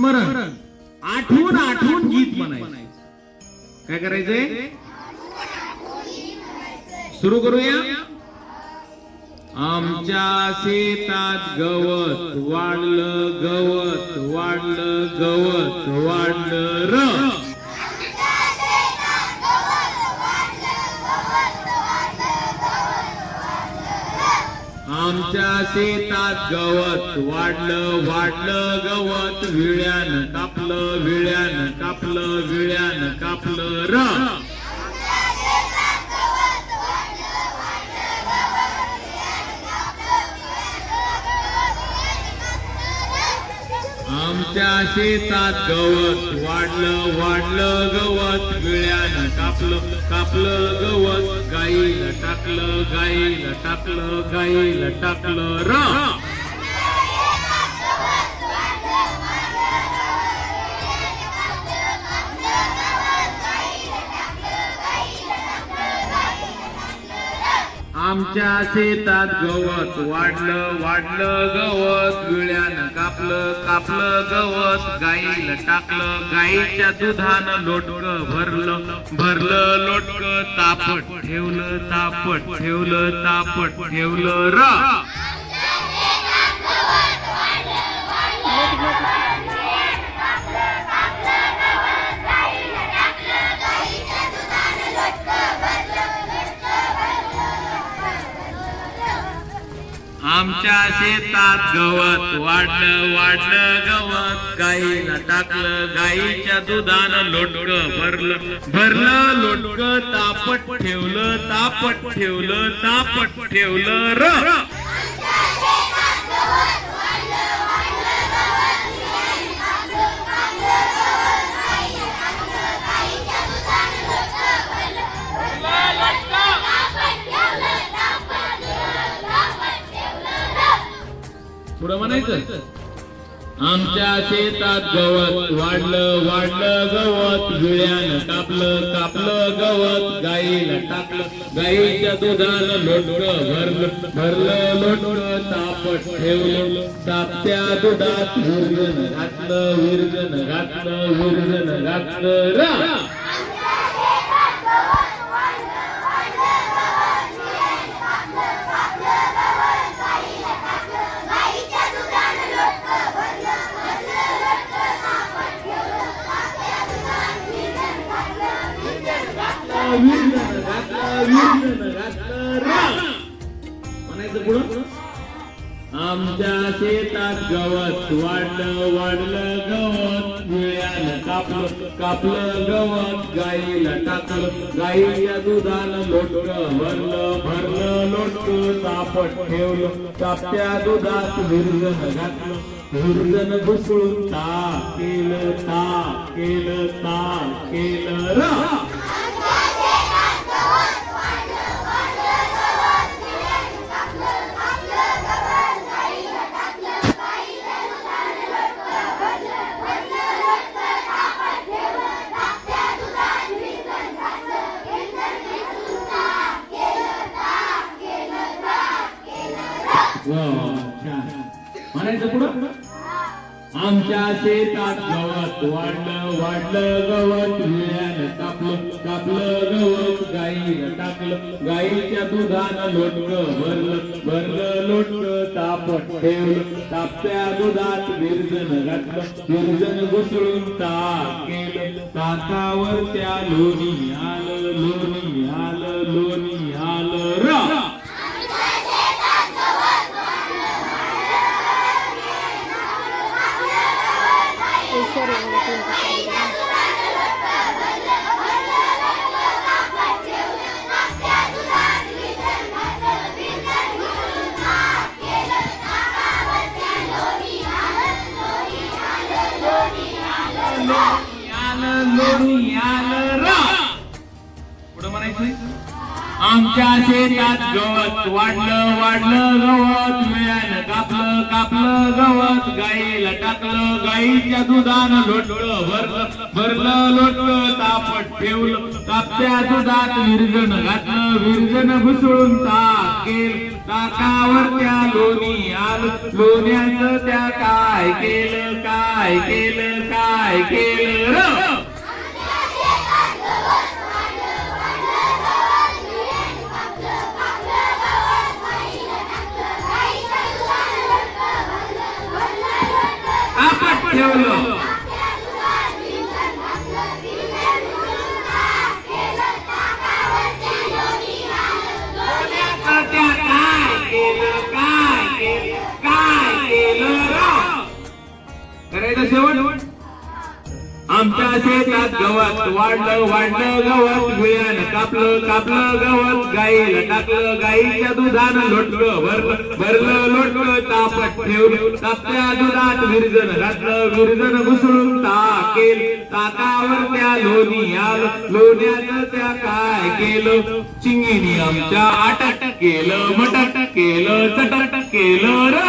स्मरण. आठवून आठवून गीत म्हणायचं. काय करायचंय? सुरू करूया? आमच्या शेतात गवत वाढलं गवत वाढलं गवत वाढ आमच्या शेतात गवत वाढलं वाढलं गवत. विळ्यानं कापलं विळ्यानं कापलं विळ्यानं कापलं र आमच्या शेतात गवत वाढलं वाढलं गवत. विळ्यानं कापलं कापलं गवत. गाईला टाकलं गाईला टाकलं गाईला टाकलं र. आमच्या शेतात गवत वाढलं वाढलं गवत. विळ्यानं कापलं कापलं गवत. गाईला टाकलं गाईच्या दुधानं लोटक भरलं. भरलं लोटक तापट ठेवलं तापट ठेवलं तापट ठेवलं र. आमच्या शेतात गवत वाढलं वाढलं गवत. गाईला टाकलं गाईच्या दुधानं लोटक भरलं. भरलं लोटक तापट ठेवलं तापट ठेवलं तापट ठेवलं र. पुढं म्हणायचं? आमच्या शेतात गवत वाढलं वाढलं गवत. विळ्यानं कापलं कापलं गवत. गाईला टाकलं गाईच्या दुधानं लोटलं भरलं भरलं लोटलं तापट ठेवलं तापत्या दुधात विरजन घातलं विरजन घातलं विरजन घातलं. रा विरजन घातलं विरजन घातलं रा म्हणायचं पुढं आमच्या शेतात गवत वाढलं वाढलं गवत विळ्यानं कापलं कापलं गवत गाईला टाकलं गाईच्या दुधानं लोटलं भरलं भरलं लोटलं तापट ठेवलं तापत्या दुधात विरजन घातलं विरजन घुसळून ता केलं ता केलं ता केलं रा. म्हणायचं पुढं? आमच्या शेतात गवत वाढलं वाढलं गवत. विळ्यानं कापलं कापलं गवत. गाईला टाकलं गाईच्या दुधानं लोटक भरलं. भरलं लोटक तापत ठेवलं. तापत्या दुधात विरजन घातलं. विरजन घुसळून ताक केलं. ताकावर त्या लोणी आलं लोणी आलं. आमच्या शेतात गवत वाढलं वाढलं गवत मिळालं. कापलं कापलं गवत गाईला टाकलं. गाईच्या दुधानं लोटलं भरलं भरलं लोटलं तापट ठेवलं. तापत्या दुधात विरजन घातलं विरजन घुसळून ताकेल ताकावर त्या लोणी आलं. लोण्याचं त्या काय केलं काय केलं काय केलं? ठेवलं काय करायचं शेवट? आमच्या शेतात गवत वाढलं वाढलं गवत गुळ्यानं कापलं कापलं गवत गाईला टाकलं गाईच्या दुधानं लोटलं भरलं भरलं लोटलं तापत ठेवलं. तापत्या दुधात विरजन घातलं विरजन घुसळून टाकेल ताकावर त्या लोणी आलं लोण्याचं त्या काय केलं? चिंगिनी आमच्या आटट केलं मटट केलं चटट केलं र